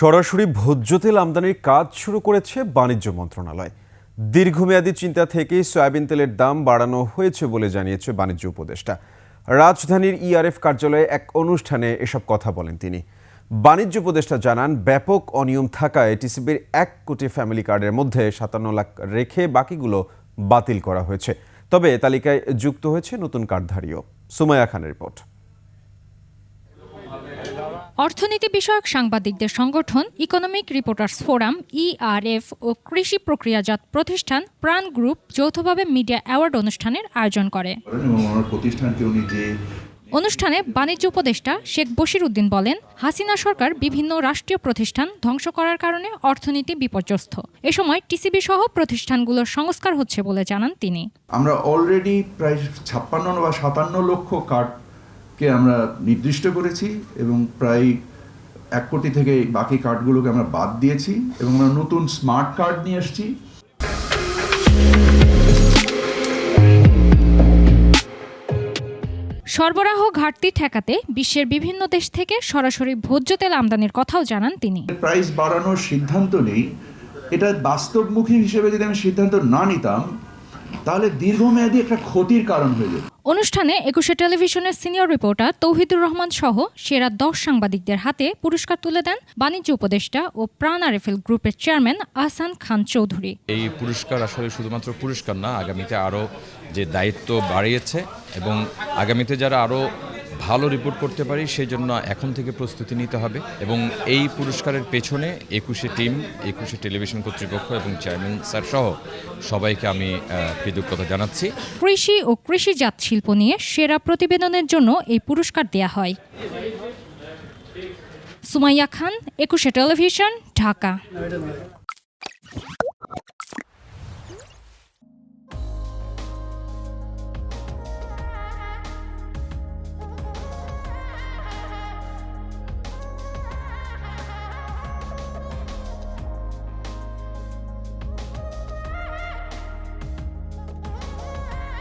সরাসরি ভোজ্য তেল আমদানির কাজ শুরু করেছে বাণিজ্য মন্ত্রণালয়। দীর্ঘমেয়াদী চিন্তা থেকেই সয়াবিন তেলের দাম বাড়ানো হয়েছে বলে জানিয়েছে বাণিজ্য উপদেষ্টা। রাজধানীর ইআরএফ কার্যালয়ে এক অনুষ্ঠানে এসব কথা বলেন তিনি। বাণিজ্য উপদেষ্টা জানান, ব্যাপক অনিয়ম থাকায় টিসিবির এক কোটি ফ্যামিলি কার্ডের মধ্যে সাতান্ন লাখ রেখে বাকিগুলো বাতিল করা হয়েছে। তবে তালিকায় যুক্ত হয়েছে নতুন কার্ডধারীও। সুমায়া খানের রিপোর্ট। অর্থনীতি বিষয়ক সাংবাদিকদের সংগঠন ইকোনমিক রিপোর্টার্স ফোরাম ইআরএফ ও কৃষি প্রক্রিয়াজাত প্রতিষ্ঠান প্রাণ গ্রুপ যৌথভাবে মিডিয়া অ্যাওয়ার্ড অনুষ্ঠানের আয়োজন করে। অনুষ্ঠানে বাণিজ্য উপদেষ্টা শেখ বশির উদ্দিন বলেন হাসিনা সরকার বিভিন্ন রাষ্ট্রীয় প্রতিষ্ঠান ধ্বংস করার কারণে অর্থনীতি বিপর্যস্ত। এ সময় টিসিবি সহ প্রতিষ্ঠানগুলোর সংস্কার হচ্ছে বলে জানান তিনি। আমরা অলরেডি প্রায় ছাপ্পান্ন বা সাতান্ন লক্ষ কার্ডকে আমরা নির্দিষ্ট করেছি এবং প্রায় এক কোটি থেকে বাকি কার্ডগুলোকে আমরা বাদ দিয়েছি এবং আমরা নতুন স্মার্ট কার্ড নিয়ে এসেছি। সরবরাহ ঘাটতি ঠেকাতে বিশ্বের বিভিন্ন দেশ থেকে সরাসরি ভোজ্য তেল আমদানির কথাও জানান তিনি। প্রাইস বাড়ানোর সিদ্ধান্ত নেই। এটা বাস্তবমুখী হিসেবে যদি আমি সিদ্ধান্ত না নিতাম তাহলে দীর্ঘমেয়াদী একটা ক্ষতির কারণ হয়ে যাবে। অনুষ্ঠানে একুশে টেলিভিশনের সিনিয়র রিপোর্টার তৌহিদুর রহমান সহ সেরা দশ সাংবাদিকদের হাতে পুরস্কার তুলে দেন বাণিজ্য উপদেষ্টা ও প্রাণ আরেফেল গ্রুপের চেয়ারম্যান আহসান খান চৌধুরী। এই পুরস্কার আসলে শুধুমাত্র পুরস্কার না আগামীতে আরও যে দায়িত্ব বাড়িয়েছে এবং আগামীতে যারা আরও ভালো রিপোর্ট করতে পারি সেই জন্য এখন থেকে প্রস্তুতি নিতে হবে এবং এই পুরস্কারের পেছনে একুশে টিম একুশে টেলিভিশন কর্তৃপক্ষ এবং চেয়ারম্যান স্যার সহ সবাইকে আমি কৃতজ্ঞতা জানাচ্ছি। কৃষি ও কৃষিজাত শিল্প নিয়ে সেরা প্রতিবেদনের জন্য এই পুরস্কার দেয়া হয়। সুমাইয়া খান, একুশে টেলিভিশন ঢাকা।